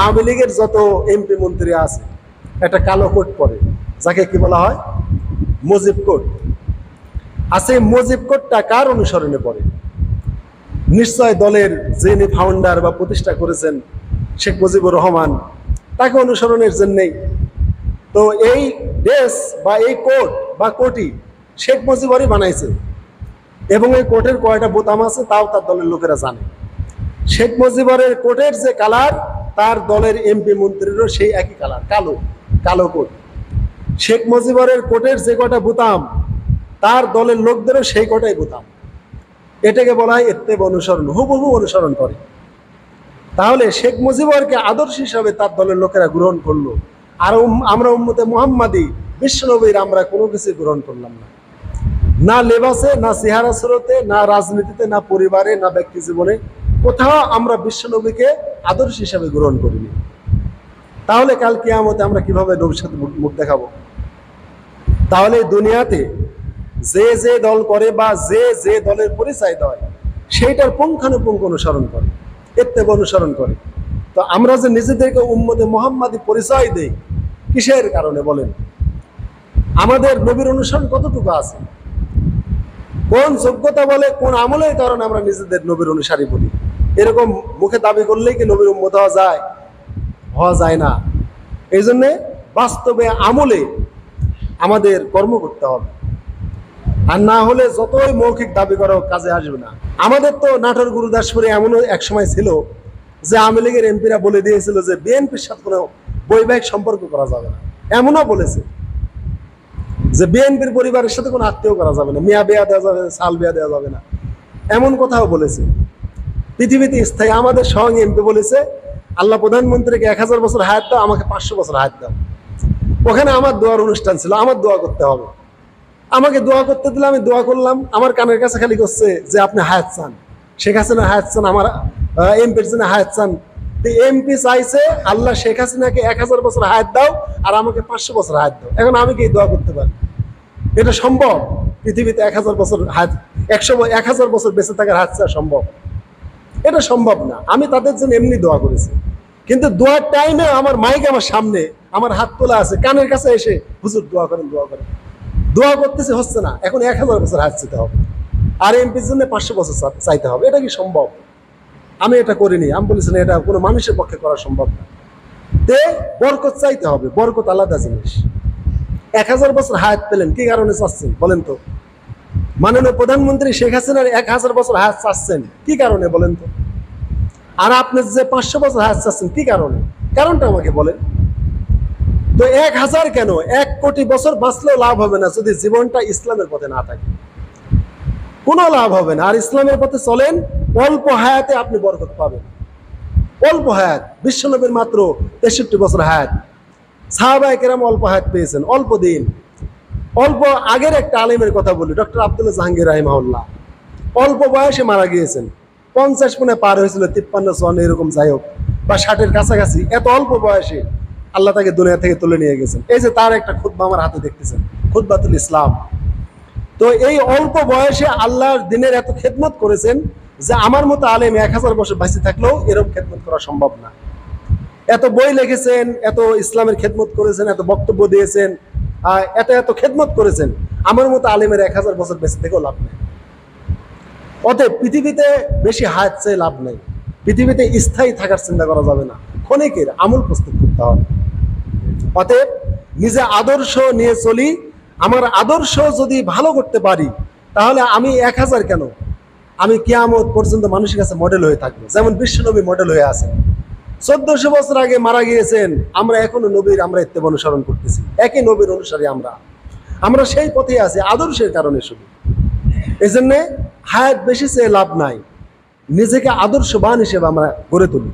আওয়ামী লীগের যত এমপি মন্ত্রী আছে, একটা কালো কোট পরে, যাকে কি বলা হয়? মুজিব কোট। আছে মুজিব কোটটা কার অনুসরণে পড়ে? নিশ্চয় দলের যিনি ফাউন্ডার বা প্রতিষ্ঠা করেছেন, শেখ মুজিবুর রহমান, তাকে অনুসরণের জন্যেই। তো এই ড্রেস বা এই কোট বা কোটি শেখ মুজিবরই বানাইছে। এবং এই কোটের কয়টা বোতাম আছে, তাও তার দলের লোকেরা জানে। শেখ মুজিবরের কোটের যে কালার তার দলের এমপি মন্ত্রীরও সেই একই কালার কালো কালো কোট। শেখ মুজিবরের কোটের যে কটা বুতাম, তার দলের লোকদেরও সেই কটাই বোতাম। এটাকে বলা হয় এত্তেব অনুসরণ, হুবহু অনুসরণ করে। তাহলে শেখ মুজিবরকে আদর্শ হিসাবে তার দলের লোকেরা গ্রহণ করল। আর আমরা উম্মতে মুহাম্মাদি, বিশ্বনবীর আমরা কোনো কিছু গ্রহণ করলাম না। না লেবাসে, না চেহারা স্রোতে, না রাজনীতিতে, না পরিবারে, না ব্যক্তি জীবনে। কোথাও আমরা বিশ্বনবীকে আদর্শ হিসাবে গ্রহণ করিনি। তাহলে কাল কিয়ামতে আমরা কীভাবে নবীর সাথে মুখ- দেখাবো? তাহলে দুনিয়াতে যে যে দল করে বা যে যে দলের পরিচয় দেয়, সেইটার পুঙ্খানুপুঙ্খ অনুসরণ করে এত্তেব অনুসরণ করে। তো আমরা যে নিজেদেরকে উম্মতে মোহাম্মদী পরিচয় দেই, কিসের কারণে বলেন? আমাদের নবীর অনুসরণ কতটুকু আছে? কোন যোগ্যতা বলে, কোন আমলের কারণে আমরা নিজেদের নবীর অনুসারী বলি? এরকম মুখে দাবি করলেই কি নবীর উম্মত হওয়া যায়? হওয়া যায় না। এই জন্যে বাস্তবে আমলে আমাদের কর্ম করতে হবে। আর না হলে যতই মৌখিক দাবি করো কাজে আসবে না। আমাদের তো নাটোর, গুরুদাসপুরে এমনও এক সময় ছিল যে আওয়ামী লীগের এমপিরা বলে দিয়েছিল যে বিএনপির সাথে কোনো বৈবাহিক সম্পর্ক করা যাবে না। এমনও বলেছে যে বিএনপির পরিবারের সাথে কোনো আত্মীয় করা যাবে না। মিয়া বিয়া দেওয়া যাবে, সাল বিয়া দেওয়া যাবে না। এমন কথাও বলেছে। পৃথিবীতে স্থায়ী, আমাদের সঙ্গে এমপি বলেছে, আল্লাহ প্রধানমন্ত্রীকে এক হাজার বছর হায়াত দাও, আমাকে পাঁচশো বছর হায়াত দাও। ওখানে আমার দোয়ার অনুষ্ঠান ছিল, আমার দোয়া করতে হবে। আমাকে দোয়া করতে দিলে আমি দোয়া করলাম, আমার কানের কাছে খালি করছে যে আপনি হায়াত চান। শেখ হাসিনা হায়াত চান, আমার এমপির জন্য হায়াত চান। এমপি চাইছে, আল্লাহ শেখ হাসিনাকে এক হাজার বছর হায়াত দাও আর আমাকে পাঁচশো বছর হায়াত দাও। এখন আমি কি দোয়া করতে পারি? এটা সম্ভব? পৃথিবীতে এক হাজার বছর হায়াত, একশো, এক হাজার বছর বেঁচে থাকার চাওয়া সম্ভব? এটা সম্ভব না। আমি তাদের জন্য এমনি দোয়া করেছি। কিন্তু দোয়ার টাইমে আমার মাইক আমার সামনে, আমার হাত তোলা আছে, কানের কাছে এসে হুজুর দোয়া করেন দোয়া করেন। দোয়া করতেছে হচ্ছে না, এখন এক হাজার বছর হাত চাইতে হবে। আর এমপির জন্য পাঁচশো বছর চাইতে হবে। এটা কি সম্ভব? আমি এটা করিনি। আমি বলেছি না, এটা কোনো মানুষের পক্ষে করা সম্ভব না। তে বরকত চাইতে হবে, বরকত আলাদা জিনিস। এক হাজার বছর হায়াত পেলেন, কি কারণে চাচ্ছেন বলেন তো? মাননীয় প্রধানমন্ত্রী শেখ হাসিনার এক হাজার বছর হায়াত চাচ্ছেন। কি কারণে বলেন তো? আর আপনি যে পাঁচশো বছর হায়াত চাচ্ছেন, কি কারণে? কারণটা আমাকে বলেন। তো এক হাজার কেন? এক কোটি বছর বাঁচলেও লাভ হবে না যদি জীবনটা ইসলামের পথে না থাকে। কোনো লাভ হবে না। আর ইসলামের পথে চলেন, অল্প হায়াতে আপনি বরকত পাবেন। অল্প হায়াত, বিশ্বনবীর মাত্র তেষট্টি বছর হায়াত। সাহাবায় কেরাম অল্প হায়াত পেয়েছেন, অল্প দিন। অল্প আগের একটা আলেমের কথা বলি, ডক্টর আব্দুল্লাহ জাহাঙ্গীর রাহিমাউল্লাহ অল্প বয়সে মারা গিয়েছেন। পঞ্চাশ মনে পার হয়েছিল, তিপ্পান্ন, চুয়ান্ন, এরকম যাই হোক, বা ষাটের কাছাকাছি। এত অল্প বয়সে আল্লাহ তাকে দুনিয়া থেকে তুলে নিয়ে গেছেন। এই যে তার একটা খুদ্া আমার হাতে দেখতেছেন খুদ্বাতুল ইসলাম। তো এই অল্প বয়সে আল্লাহর দিনের এত খেদমত করেছেন যে আমার মতো আলেম এক হাজার বছর বাঁচে থাকলেও এরকম খেদমত করা সম্ভব না। এত বই লিখেছেন, এত ইসলামের খেদমত করেছেন, এত বক্তব্য দিয়েছেন এত এত খেদমত করেছেন, আমার মতো আলেমের এক হাজার বছর বেঁচে থেকেও লাভ নেই। অতএব পৃথিবীতে বেশি হায়াত চেয়ে লাভ নেই। পৃথিবীতে স্থায়ী থাকার চিন্তা করা যাবে না। ক্ষণিকের আমল প্রস্তুত করতে হবে। অতএব নিজে আদর্শ নিয়ে চলি। আমার আদর্শ যদি ভালো করতে পারি, তাহলে আমি এক হাজার কেন? আমি কিয়ামত পর্যন্ত মানুষের কাছে মডেল হয়ে থাকব। যেমন বিশ্বনবী মডেল হয়ে আছেন। চোদ্দশো বছর আগে মারা গিয়েছেন, আমরা এখনও নবীর আমরা ইত্তেব অনুসরণ করতেছি। একই নবীর অনুসারে আমরা। আমরা সেই পথে আছি, আদর্শের কারণে শুধু। এই জন্যে হায়াত বেশি সে লাভ নাই। নিজেকে আদর্শবান হিসেবে আমরা গড়ে তুলি।